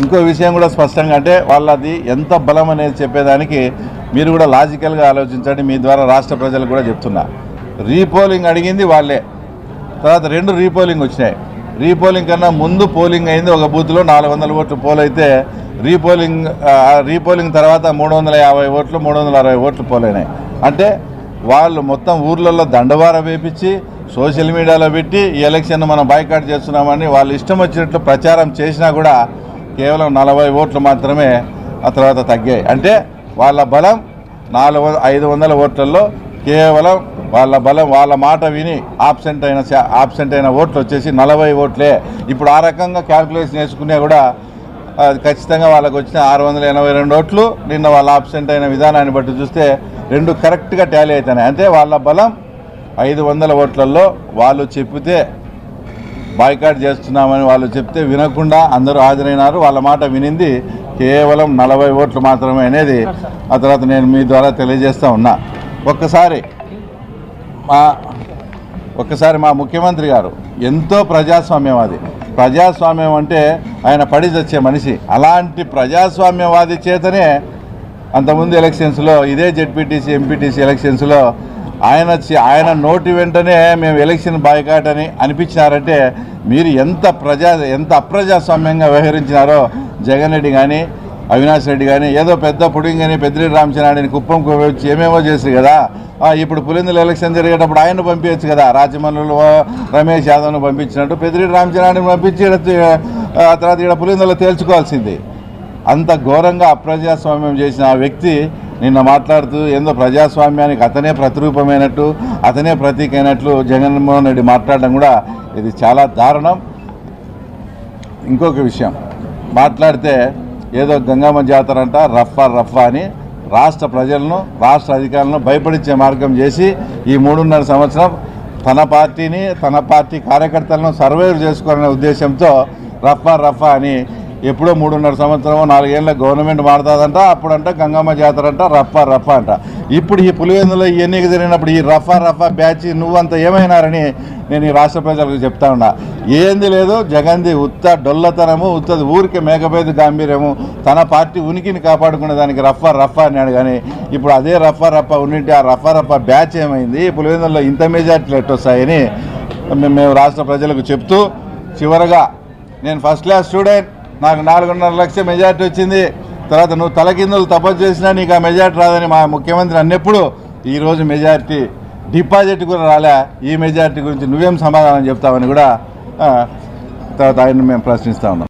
ఇంకో విషయం కూడా స్పష్టంగా అంటే వాళ్ళది ఎంత బలం అనేది చెప్పేదానికి మీరు కూడా లాజికల్గా ఆలోచించండి. మీ ద్వారా రాష్ట్ర ప్రజలకు కూడా చెప్తున్నా. రీపోలింగ్ అడిగింది వాళ్ళే. తర్వాత రెండు రీపోలింగ్ వచ్చినాయి. రీపోలింగ్ కన్నా ముందు పోలింగ్ అయింది ఒక బూత్లో నాలుగు వందల ఓట్లు. పోల్ అయితే రీపోలింగ్ రీపోలింగ్ తర్వాత మూడు వందల యాభై ఓట్లు మూడు వందల అరవై ఓట్లు పోలైనాయి అంటే వాళ్ళు మొత్తం ఊర్లలో దండవార వేపించి సోషల్ మీడియాలో పెట్టి ఈ ఎలక్షన్ మనం బాయ్కాట్ చేస్తున్నామని వాళ్ళు ఇష్టం వచ్చినట్లు ప్రచారం చేసినా కూడా కేవలం నలభై ఓట్లు మాత్రమే ఆ తర్వాత తగ్గాయి. అంటే వాళ్ళ బలం నాలుగు ఐదు వందల ఓట్లలో కేవలం వాళ్ళ బలం వాళ్ళ మాట విని ఆబ్సెంట్ అయిన ఆబ్సెంట్ అయిన ఓట్లు వచ్చేసి నలభై ఓట్లే. ఇప్పుడు ఆ రకంగా క్యాల్కులేషన్ వేసుకునే కూడా అది ఖచ్చితంగా వాళ్ళకు వచ్చిన ఆరు వందల ఎనభై రెండు ఓట్లు నిన్న వాళ్ళ ఆబ్సెంట్ అయిన విధానాన్ని బట్టి చూస్తే రెండు కరెక్ట్గా ట్యాలీ అవుతున్నాయి. అంటే వాళ్ళ బలం ఐదు వందల ఓట్లలో వాళ్ళు చెప్పితే బాయ్కాట్ చేస్తున్నామని వాళ్ళు చెప్తే వినకుండా అందరూ హాజరైనారు. వాళ్ళ మాట వినింది. కేవలం నలభై ఓట్లు మాత్రమే అనేది ఆ తర్వాత నేను మీ ద్వారా తెలియజేస్తూ ఉన్నా. ఒక్కసారి మా ఒక్కసారి మా ముఖ్యమంత్రి గారు ఎంతో ప్రజాస్వామ్యవాది ప్రజాస్వామ్యం అంటే ఆయన పడి చచ్చే మనిషి. అలాంటి ప్రజాస్వామ్యవాది చేతనే అంతకుముందు ఎలక్షన్స్లో ఇదే జెడ్పీటీసీ ఎంపీటీసీ ఎలక్షన్స్లో ఆయన ఆయన నోటి వెంటనే మేము ఎలక్షన్ బాయ్కాట్ అని అనిపించినారంటే మీరు ఎంత ప్రజా ఎంత అప్రజాస్వామ్యంగా వ్యవహరించినారో జగన్ రెడ్డి కానీ అవినాష్ రెడ్డి కానీ ఏదో పెద్ద పుడింగ్ అని పెద్దిరెడ్డి రామచంద్రాడిని కుప్పం వచ్చి ఏమేమో చేసి కదా. ఇప్పుడు పులిందుల ఎలక్షన్ జరిగేటప్పుడు ఆయన పంపించచ్చు కదా. రాజమండ్రిలో రమేష్ యాదవ్ను పంపించినట్టు పెద్దిరెడ్డి రామచంద్రాడిని పంపించి తర్వాత ఇక్కడ పులిందులో తేల్చుకోవాల్సింది. అంత ఘోరంగా అప్రజాస్వామ్యం చేసిన ఆ వ్యక్తి నిన్న మాట్లాడుతూ ఏందో ప్రజాస్వామ్యానికి అతనే ప్రతిరూపమైనట్టు అతనే ప్రతీక అయినట్లు జగన్మోహన్ రెడ్డి మాట్లాడడం కూడా ఇది చాలా దారుణం. ఇంకొక విషయం మాట్లాడితే ఏదో గంగమ్మ జాతర అంట రఫా రఫా అని రాష్ట్ర ప్రజలను రాష్ట్ర అధికారులను భయపడించే మార్గం చేసి ఈ మూడున్నర సంవత్సరం తన పార్టీని తన పార్టీ కార్యకర్తలను సర్వైవ్ చేసుకోవాలనే ఉద్దేశంతో రఫా రఫా అని ఎప్పుడో మూడున్నర సంవత్సరమో నాలుగేళ్ళ గవర్నమెంట్ మారుతుందంట అప్పుడంట గంగమ్మ జాతర అంట రఫా రఫా అంట. ఇప్పుడు ఈ పులివెందులో ఈ ఎన్నిక జరిగినప్పుడు ఈ రఫా రఫా బ్యాచ్ నువ్వంత ఏమైనారని నేను ఈ రాష్ట్ర ప్రజలకు చెప్తా ఉన్నా. ఏంది లేదు జగన్ది ఉత్త డొల్లతనము ఉత్తది ఊరికి మేకపేద గాంభీర్యము తన పార్టీ ఉనికిని కాపాడుకునే దానికి రఫా రఫా అన్నాడు కానీ ఇప్పుడు అదే రఫా రఫా ఉన్నింటి ఆ రఫా రఫా బ్యాచ్ ఏమైంది? పులివెందుల్లో ఇంత మెజార్టీలు ఎట్టొస్తాయని మేము రాష్ట్ర ప్రజలకు చెప్తూ చివరగా నేను ఫస్ట్ క్లాస్ స్టూడెంట్ నాకు నాలుగున్నర లక్ష మెజార్టీ వచ్చింది. తర్వాత నువ్వు తలకిందులు తపస్సు చేసినా నీకు ఆ మెజార్టీ రాదని మా ముఖ్యమంత్రి అన్నప్పుడు ఈరోజు మెజార్టీ డిపాజిట్ కూడా రాలే. ఈ మెజార్టీ గురించి నువ్వేం సమాధానం చెప్తావని కూడా తర్వాత ఆయన మేము ప్రశ్నిస్తా ఉన్నాం.